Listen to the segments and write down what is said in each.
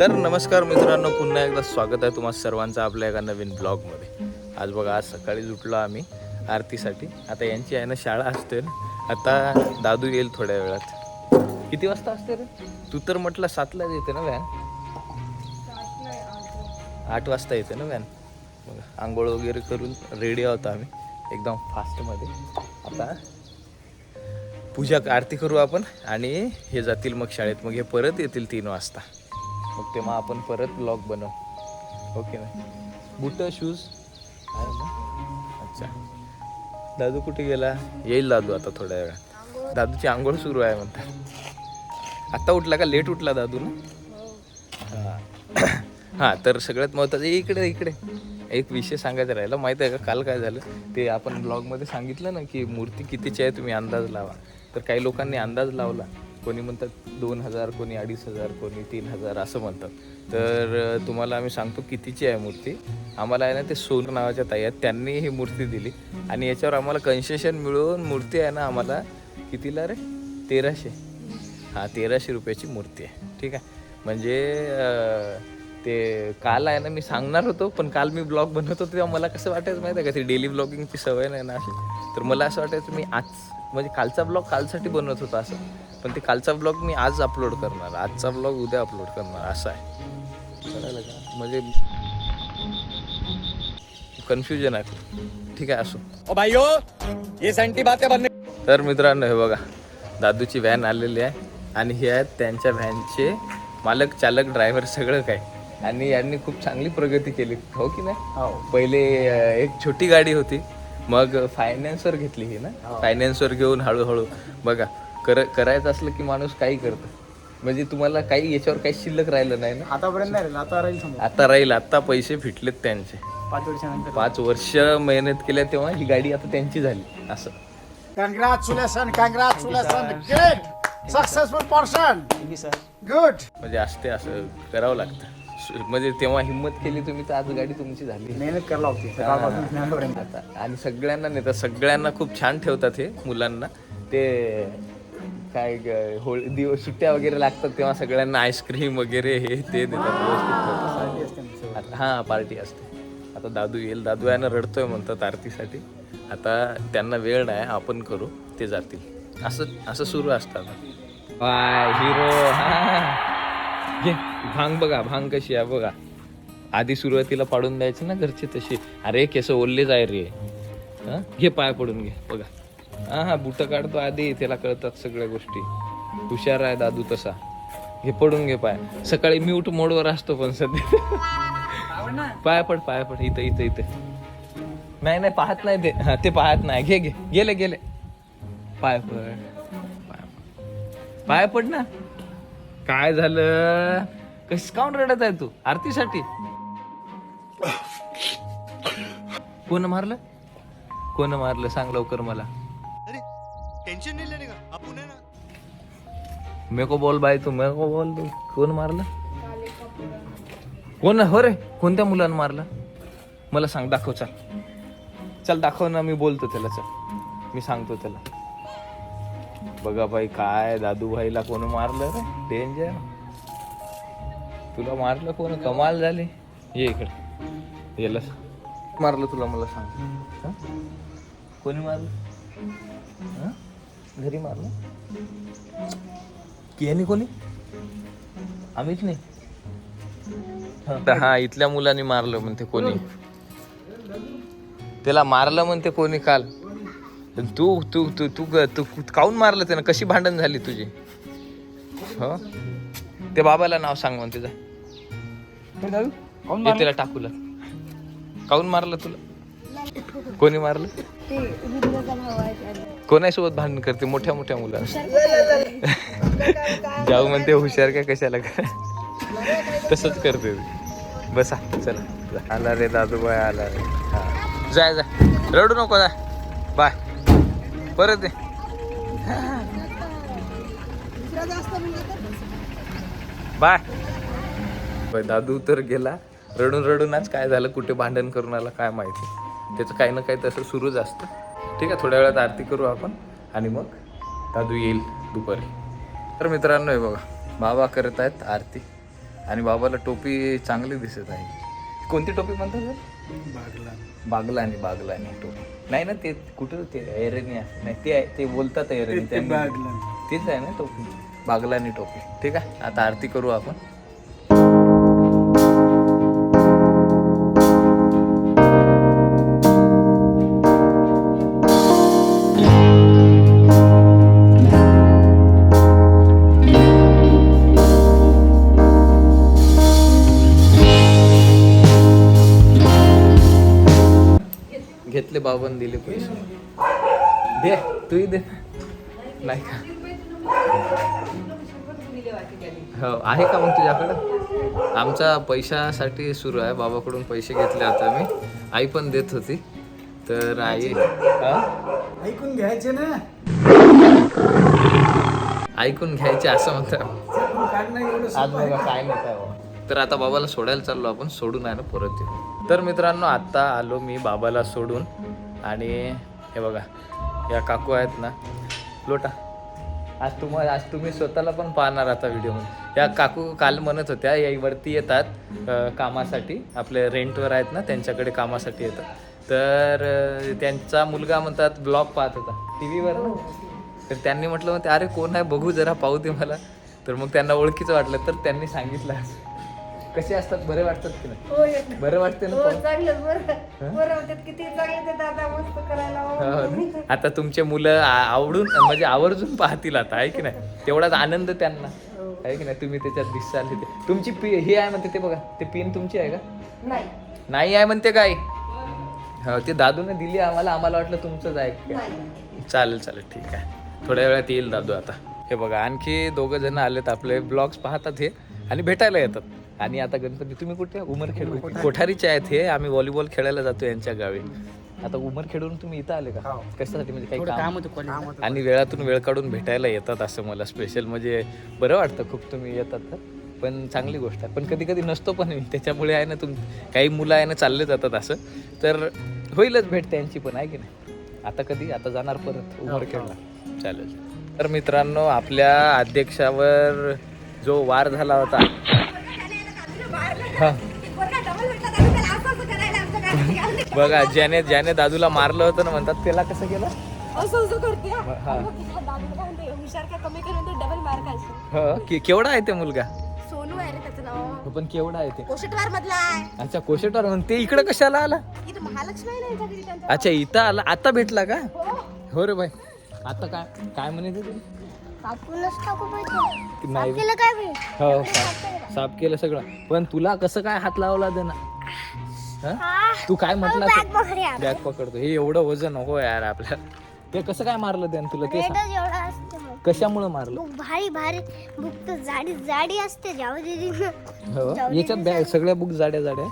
तर नमस्कार मित्रांनो पुन्हा एकदा स्वागत आहे तुम्हाला सर्वांचं आपल्या एका नवीन ब्लॉगमध्ये. आज बघा आज सकाळी उठलो आम्ही आरतीसाठी. आता यांची आहे ना शाळा असते ना. आता दादू येईल थोड्या वेळात. किती वाजता असते रे? तू तर म्हटलं सातलाच येते ना व्हॅन? आठ वाजता येते ना व्हॅन? मग आंघोळ वगैरे करून रेडी आहोत आम्ही. एकदम फास्टमध्ये आता पूजा आरती करू आपण आणि हे जातील मग शाळेत. मग हे परत येतील तीन वाजता. मग तेव्हा आपण परत ब्लॉग बनव. ओके ना? बुट शूज आहे ना? अच्छा. दादू कुठे गेला? येईल दादू आता थोड्या वेळात. दादूची आंघोळ सुरू आहे म्हणतात. आत्ता उठला का? लेट उठला दादू ना? हा. तर सगळ्यात महत्त्वाचं इकडे इकडे. एक विषय सांगायचा राहिला. माहीत आहे का? काल काय झालं? ते आपण ब्लॉगमध्ये सांगितलं ना की मूर्ती कितीची आहे तुम्ही अंदाज लावा. तर काही लोकांनी अंदाज लावला. कोणी म्हणतात दोन हजार कोणी अडीच हजार कोणी तीन हजार असं म्हणतात. तर तुम्हाला आम्ही सांगतो कितीची आहे मूर्ती. आम्हाला आहे ना ते सोन नावाच्या ताई आहेत त्यांनी ही मूर्ती दिली. आणि याच्यावर आम्हाला कन्सेशन मिळून मूर्ती आहे ना आम्हाला कितीला रे? तेराशे. हां तेराशे रुपयाची मूर्ती आहे. ठीक आहे. म्हणजे ते काल आहे ना मी सांगणार होतो पण काल मी ब्लॉग बनवत होतो तेव्हा मला कसं वाटायचं माहिती आहे का? ती डेली ब्लॉगिंगची सवय नाही ना अशी. तर मला असं वाटायचं मी आज म्हणजे कालचा ब्लॉग कालसाठी बनवत होतो असं. पण ते कालचा ब्लॉग मी आज अपलोड करणार. आजचा ब्लॉग उद्या अपलोड करणार असं आहे. कळालं का? म्हणजे कन्फ्युजन आहे. ठीक आहे असो. ओ भाइयों ये सेंटी बातें तर मित्रांनो हे बघा दादूची व्हॅन आलेली आहे आणि हे आहेत त्यांच्या व्हॅनचे मालक चालक ड्रायव्हर सगळं काय आणि यांनी खूप चांगली प्रगती केली. हो की नाही? पहिले अं, एक छोटी गाडी होती. मग फायनान्सवर घेतली ही ना? फायनान्सवर घेऊन हळूहळू. बघा कर करायचं असलं की माणूस काही करतो. म्हणजे तुम्हाला काही याच्यावर काही शिल्लक राहिलं नाही ना? आतापर्यंत नाही राहिलं आता राहील आता राहील आता पैसे फिटलेत त्यांचे. पाच वर्षानंतर. पाच वर्ष मेहनत केल्या तेव्हा ही गाडी आता त्यांची झाली असं. Congratulation congratulation great successful person good म्हणजे असते असं करावं लागतं. सु- म्हणजे तेव्हा हिंमत केली तुम्ही तर आज गाडी तुमची झाली. मेहनत करायला होती सकाळपासून संध्याकाळपर्यंत. आता आणि सगळ्यांना नेतात सगळ्यांना खूप छान ठेवतात हे मुलांना. ते काय ग- होळी दिवस सुट्ट्या वगैरे लागतात तेव्हा सगळ्यांना आईस्क्रीम वगैरे हे ते देतात व्यवस्थित हां पार्टी असते. आता दादू येईल दादू यानं रडतोय म्हणतात आरतीसाठी. आता त्यांना वेळ नाही आपण करू ते जातील. असं असं सुरू असतं आता. वाय हिरो हा घे भांग बघा भांग कशी आहे बघा. आधी सुरुवातीला पाडून द्यायची ना घरचे तशी अरे केस ओल्लेच आहे रे. हा घे पाय पडून घे बघा. हा हा बुट काढतो आधी त्याला कळतात सगळ्या गोष्टी. हुशार आहे दादू तसा. घे पडून घे पाय. सकाळी म्यूट मोडवर असतो पण सध्या. पाय पड पाय पड. इथं इथं इथं. नाही नाही पाहत नाही ते. हा ते पाहत नाही. घे घे. गेले गेले. पाय पड पाय पड. ना. काय झालं? कस काऊन रडत आहे तू? आरतीसाठी? कोण मारलं? कोण मारलं? सांग लवकर मला. मेरे को बोल बाई तू मेरे को बोल तू। कोण मारलं? कोण हो? रे कोणत्या मुलानं मारलं? मला सांग दाखव चल. चल दाखव ना मी बोलतो त्याला चल. मी सांगतो त्याला. बघा बाई काय दादू भाईला कोण मारलं रे? डेंजर तुला मारलं कोण? कमाल झाली. ये इकडे. येला मारलं तुला मला सांग. कोणी मारलं? घरी मारलं? की यांनी कोणी आम्हीच नाही. हा इथल्या मुलांनी मारलं म्हणते कोणी. त्याला मारलं म्हणते कोणी काल. तू तू तू तू तू काऊन मारलं त्यानं? कशी भांडण झाली तुझी? हो? ते बाबाला नाव सांग म्हणते जा. त्याला टाकूला काऊन मारलं तुला? कोणी मारलं. कोणासोबत भांडण करते? मोठ्या मोठ्या मुलांना जाऊ म्हणते हुशार काय कशाला काय तसंच करते. बसा चला. जा. आला रे दादूबाई आला रे. हा. जाय जाय रडू नको जा. बाय. परत ये. बाय. बाय दादू तर गेला. रडून रडूनच काय झालं? कुठे भांडण करून आला? काय माहिती? त्याचं काही ना काही तसं सुरूच असतं. ठीक आहे थोड्या वेळात आरती करू आपण आणि मग दादू येईल दुपारी. तर मित्रांनो हे बघा बाबा करत आहेत आरती आणि बाबाला टोपी चांगली दिसत आहे. कोणती टोपी म्हणतात सर? बागलानी. बागलानी टोपी. नाही ना ते कुठं ते एरणी आहे? नाही ते आहे ते बोलतात एरणी त्यांनी. तेच आहे ना टोपी. बागलानी टोपी. ठीक आहे आता आरती करू आपण. घेतले बाबांनी दिले पैसे. दे तूही दे. नाही का? हो आहे का मग तुझ्याकडं? आमचा पैशासाठी सुरू आहे. बाबाकडून पैसे घेतले आता मी. आई पण देत होती. तर आई हा? ऐकून घ्यायचे ना. ऐकून घ्यायचे असं म्हणतात. आज बघा काय नाही बाबा. तर आता बाबाला सोडायला चाललो आपण सोडून आहे ना परत येऊ. तर मित्रांनो आत्ता आलो मी बाबाला सोडून. आणि हे बघा या काकू आहेत ना. लोटा आज तुम्हाला आज तुम्ही स्वतःला पण पाहणार आता व्हिडिओमध्ये या काकू काल म्हणत होत्या या वरती येतात कामासाठी. आपले रेंटवर आहेत ना त्यांच्याकडे कामासाठी येतात. तर त्यांचा मुलगा म्हणतात ब्लॉग पाहत होता. टी व्हीवर ना तर त्यांनी म्हटलं म्हणते अरे कोण आहे? बघू जरा पाहू दे मला. तर मग त्यांना ओळखीचं वाटलं तर त्यांनी सांगितलं. कसे असतात? बरे वाटतात की नाही? हो बरं. वाटते ना हो. हो? आता तुमचे मुलं आ- आवडून म्हणजे आवर्जून पाहतील आता आहे की नाही? तेवढाच आनंद त्यांना. आहे की नाही? तुम्ही त्याच्यात दिसाल तिथे तुमची पी हे आहे म्हणते ते बघा ते पिन तुमची आहे का? नाही. नाही आहे म्हणते काय? हो ते दादूने दिली आम्हाला आम्हाला वाटलं तुमचंच आहे. नाही. चालेल चालेल ठीक आहे. थोड्या वेळात येईल दादू आता. हे बघा आणखी दोघं जण आलेत आपले. ब्लॉग्स पाहतात हे आणि भेटायला येतात. आणि आता गणपती तुम्ही कुठे? उमरखेड कोठारीचे आहेत हे. आम्ही व्हॉलीबॉल खेळायला जातो यांच्या गावी. आता उमरखेडवरून तुम्ही इथं आले का? कशासाठी? म्हणजे काही काम? होतं आणि वेळातून वेळ काढून भेटायला येतात असं मला स्पेशल म्हणजे बरं वाटतं खूप तुम्ही येतात तर. पण चांगली गोष्ट आहे. पण कधी कधी नसतो पण मी. त्याच्यामुळे आहे ना तुम काही मुलं आहे ना चालले जातात असं. तर होईलच भेट त्यांची पण आहे की नाही? आता कधी? आता जाणार परत उमरखेडला चालेल. तर मित्रांनो आपल्या अध्यक्षावर जो वार झाला होता हा बघा ज्याने ज्याने दादूला मारलं होतं ना म्हणतात त्याला कसं केलं? असं असं करते हा. हा. हो केवढा आहे ते मुलगा? सोनू आहे रे त्याचं नाव. पण केवढा आहे ते? कोशटवार मधला आहे. अच्छा कोशेटवर म्हणून. ते इकडे कशाला आला? महालक्ष्मी अच्छा इथं आला. आता भेटला का? हो. हो रे भाई आता काय काय म्हणायचं ते टाकू पाहिजे नाही. केलं काय हो साफ साफ केलं. सगळं. पण तुला कसं काय हात लावला दे ना हा? तू काय म्हटला बॅग पकडतो. हे एवढं वजन नको यार आपल्या ते कसं काय मारलं त्यानं तुला? ते सांग. एवढा असते मग. कशामुळे मारलं? भारी भारी बुक तर जाडी जाडी असते. जाऊ दे हो. याच्यात बॅग सगळ्या बुक जाड्या जाड्या.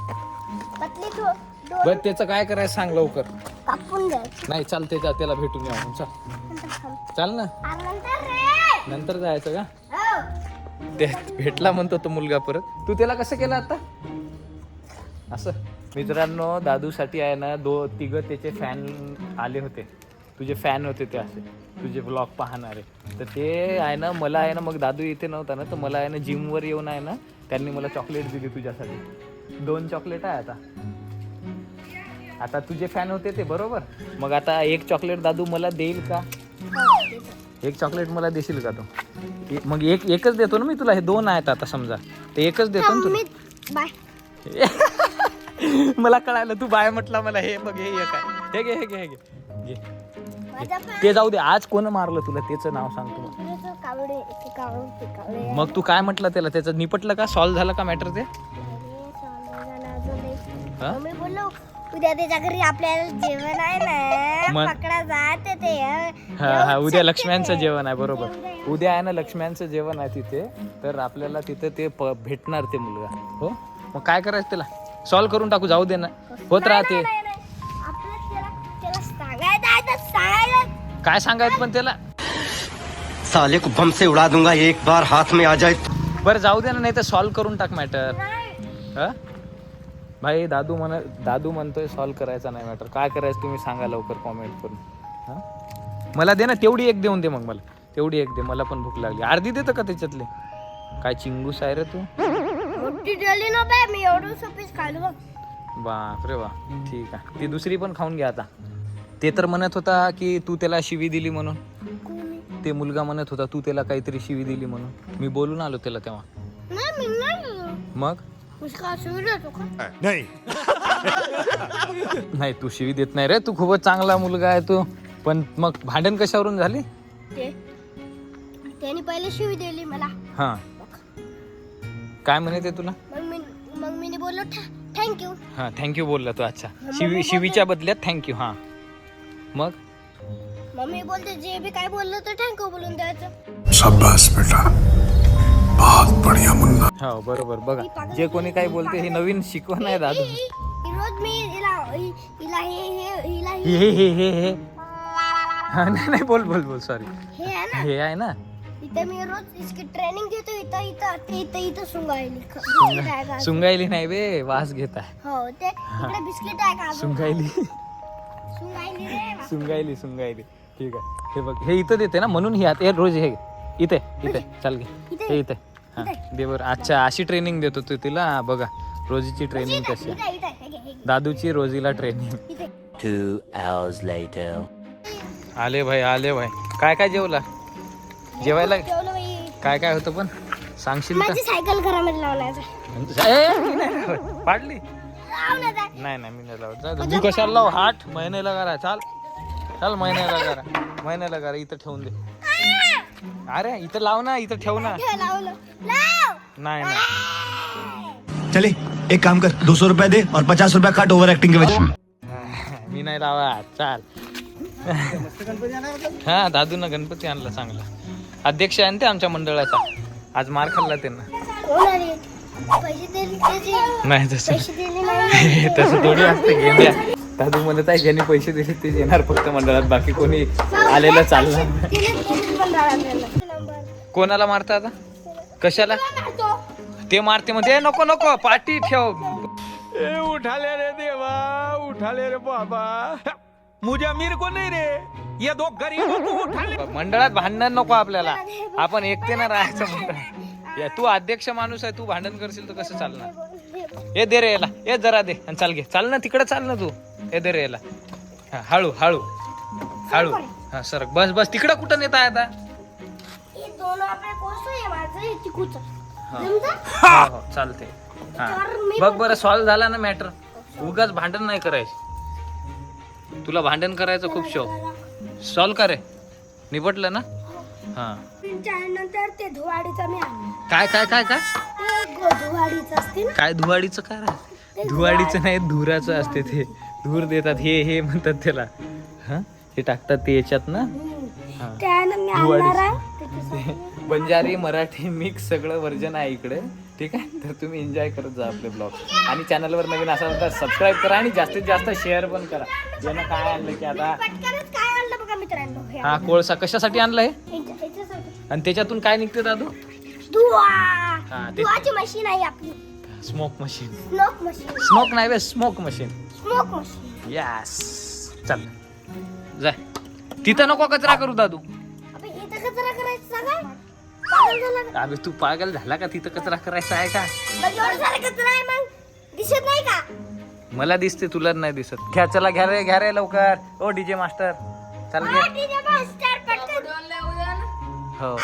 पतली तो दोन बरं त्याचं काय करायचं सांग लवकर. कापून द्यायची. नाही चाल त्याच्या त्याला भेटून या चाल. चाल ना. रे! नंतर जायचं का? हो. ते भेटला म्हणतो तो मुलगा परत. तू त्याला कसं केलं आता? असं. मित्रांनो दादूसाठी आहे ना दो तिघ त्याचे फॅन आले होते. तुझे फॅन होते ते असे. तुझे ब्लॉग पाहणारे. तर ते आहे ना मला आहे ना मग दादू इथे नव्हता ना तर मला आहे ना जिमवर येऊन आहे ना त्यांनी मला चॉकलेट दिली तुझ्यासाठी. दोन चॉकलेट आहे आता. आता तुझे फॅन होते ते बरोबर? मग आता एक चॉकलेट दादू मला देईल का? एक चॉकलेट मला देशील का तो? ए- मग एक एकच देतो ना मी तुला? हे दोन आहेत आता समजा. ते एकच देतो ना तुला. बाय. मला कळालं तू बाय म्हटला मला. हे बघ हे एक आहे. हे घे हे घे हे घे. घे. माझा ते जाऊ दे आज कोण मारलं तुला? त्याचं नाव सांग तू मला. पण कावडे ते कावडे ते कावडे मग तू काय म्हटलं त्याला? त्याचं निपटलं का? सॉल्व्ह झालं का मॅटर ते? हा? मी बोललो उद्या त्याच्या घरी आपल्याला जेवण आहे ना. मग? पकडा जाते ते. हा हा उद्या लक्ष्म्यांचं जेवण आहे बरोबर. उद्या आहे ना लक्ष्म्यांचं जेवण आहे तिथे. तर आपल्याला तिथे ते प- भेटणार ते मुलगा. हो? मग काय करायचं त्याला? सॉल्व्ह करून टाकू जाऊ दे ना. होत राहते. आपल्याला त्याला त्याला सांगायचं आहे तर सांगायचं. काय सांगायचं पण त्याला? साले को बम से उड़ा दूंगा एक बार हाथ में आ जाए बरं जाऊ दे ना नाही तर सॉल्व्ह करून टाक मॅटर हा? भाई दादू म्हण दादू म्हणतोय सॉल्व्ह करायचा नाही मॅटर काय करायचं तुम्ही सांगा लवकर कॉमेंट करून. हा? मला दे ना तेवढी एक देऊन दे मग मला. तेवढी एक दे मला पण भूक लागली. अर्धी देतं का त्याच्यातले? काय चिंगूस आहे रे तू? बापरे बा ठीक आहे. ती दुसरी पण खाऊन घ्या आता. ते तर म्हणत होता की तू त्याला शिवी दिली म्हणून? ते मुलगा म्हणत होता तू त्याला काहीतरी शिवी दिली म्हणून. मी बोलून आलो त्याला तेव्हा. मग? उसका का नहीं. नाही तू शिवी देत नाही रे. तू खूपच चांगला मुलगा आहे तू. पण मग भांडण कशावरून झाली? ते. त्याने पहिले शिवी दिली मला. हा. काय म्हणे ते तुला? मग मी मग मी बोललो थँक्यू हा थँक्यू बोलला तू अच्छा. शिवी शिवीच्या बदल्यात थँक्यू हा. मग? मम्मी बोलते जे बी काय बोललं तर थँक्यू बोलून द्यायचं. शाबाश बेटा. बहुत बढ़िया हो बरोबर. बघा जे कोणी काही बोलते हे नवीन शिकवण आहे दादू. ही- ही रोज मी हिला हि- हिला हे हे हिला हे. हे हे हे हे. हा नाही नाही बोल बोल बोल सॉरी हे आहे ना? आहे ना? इथं मी रोज इसकी ट्रेनिंग घेतो इथं इथं ते इथं इथं सुंगायली. नाही बे वास घेत आहे. हो ते इकडे बिस्किट आहे का अजून? सुंगायली. सुंगायली सुंगायली सुंगायली. ठीक आहे. हे बघ हे इथं देते ना म्हणून ही आता रोज हे इथे इथे चाल घे? हे इथे. हा दे बरं. अच्छा अशी ट्रेनिंग देतो तू तिला? हा, बघा. रोजीची ट्रेनिंग कशी आहे. दादूची रोजीला ट्रेनिंग Two hours later. आले भाई आले भाई. काय काय जेवला? जेवायला? काय काय होतं पण? सांगशील का? सायकल घरामध्ये. पाडली? नाही नाही मी नाही लावत. कशाला लाव? हाट? महिन्याला करा चाल. चाल महिन्याला करा. महिन्याला करा. इथं ठेवून दे. अरे इथं लाव ना इथं ठेव ना. नाही नाही. चले एक काम कर दो सौ रुपया दे और पचास रुपया काट ओवर एक्टिंग के वजह मी नाही लावा चाल. हा दादून गणपती आणला चांगला. अध्यक्ष आहे ना ते आमच्या मंडळाचा. आज मार खाल्ला त्यांना. त्याचे नाही तसं पैसे दिले नाही. तसं थोडी असतं घेऊन द्या. दादू म्हणत आहे ज्यांनी पैसे दिले ते येणार फक्त मंडळात बाकी कोणी आलेलं नंबर कोणाला मारता आता? कशाला? ते मारते मध्ये नको नको पाठी ठेव. ए उठाले रे देवा उठाले रे बाबा. मुझे अमीर को नाही रे. ये दो गरीब मंडळात भांडण नको आपल्याला. आपण एकटेनं राहायचं मंडळ या तू अध्यक्ष माणूस आहे तू भांडण करशील तर कसं चालणार? हे दे रे याला. हे जरा दे आणि चाल घे. चाल ना तिकडे चाल ना तू. हे दे रे याला हा, हळू हळू हळू हा सरक बस बस तिकडं कुठं नेत आता हे दोन आपले कोसं आहे माझं हे चिकूचं हा. जमतं? हो, हो, चालते हा तर मी बघ बरं सॉल्व्ह झाला ना मॅटर उगाच भांडण नाही करायचं तुला भांडण करायचं खूप शौक सॉल्व का रे निपटलं ना हा त्यानंतर ते धुवाडीचं मी आणलं काय काय काय काय ते गो- धुवाडीचं असते ना काय धुवाडीचं काय रे? धुवाडीचं नाही धुराचं असते ते धूर देतात हे हे म्हणतात त्याला. हा? हे टाकतात ते याच्यात ना? हा. बंजारी मराठी मिक्स सगळं वर्जन आहे इकडे. ठीक आहे? तर तुम्ही एन्जॉय करत जा आपले ब्लॉग आणि चॅनलवर नवीन असाल तर सबस्क्राईब करा आणि जास्तीत जास्त शेअर पण करा. ज्यानं काय आणलं की आता हे कोळसा कशासाठी आणलाय. आणि त्याच्यातून काय निघते दादू? मशीन आहे आपली. Smoke machine smoke machine smoke नाही स्मोक मशीन यस चल. जाय तिथं नको कचरा करू दादू. अबे इथं कचरा करायचं सांगा. पागल झाला का? अबे तू पागल झाला का? तिथं कचरा करायचा आहे का? दिसत नाही का? मला दिसते तुला नाही दिसत. घ्या चला घ्या रे घ्या रे लवकर. ओ डीजे मास्टर. चल घे. डीजे मास्टर पटकन. हो.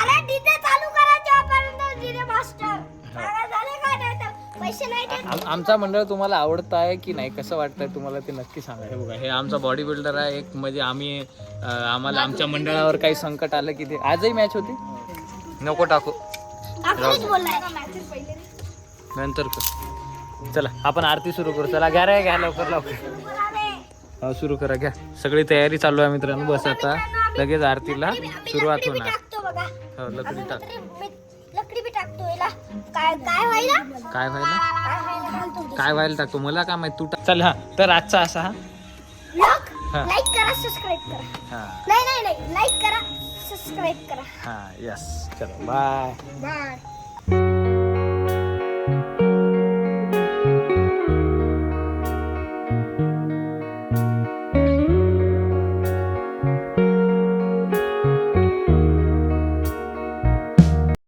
आमचा मंडळ तुम्हाला आवडत आहे की नाही? कसं वाटतंय तुम्हाला ते नक्की सांगा. हे बघा हे आमचा बॉडी बिल्डर आहे. एक म्हणजे आम्ही आम्हाला आमच्या मंडळावर काही संकट आलं की ते आजही मॅच होती? नको टाकू. आपणच बोललाय पहिले. नंतर कर. चला आपण आरती सुरू करू. चला घ्या रे घ्या लवकर लवकर. हो सुरू करा घ्या. सगळी तयारी चालू आहे मित्रांनो. बस आता लगेच आरतीला सुरुवात होणार. हो लकडी टाक. बी- टाकतो याला. काय काय व्हायला? काय व्हायला? काय व्हायला? घालतो काय व्हायला टाकतो मला काय माहीत? तू टाक चल हा. तर आजचा असा हा. हा. लाईक करा सबस्क्राईब करा. हा. नाही नाही नाही. लाईक करा सबस्क्राईब करा. हा यस चलो बाय बाय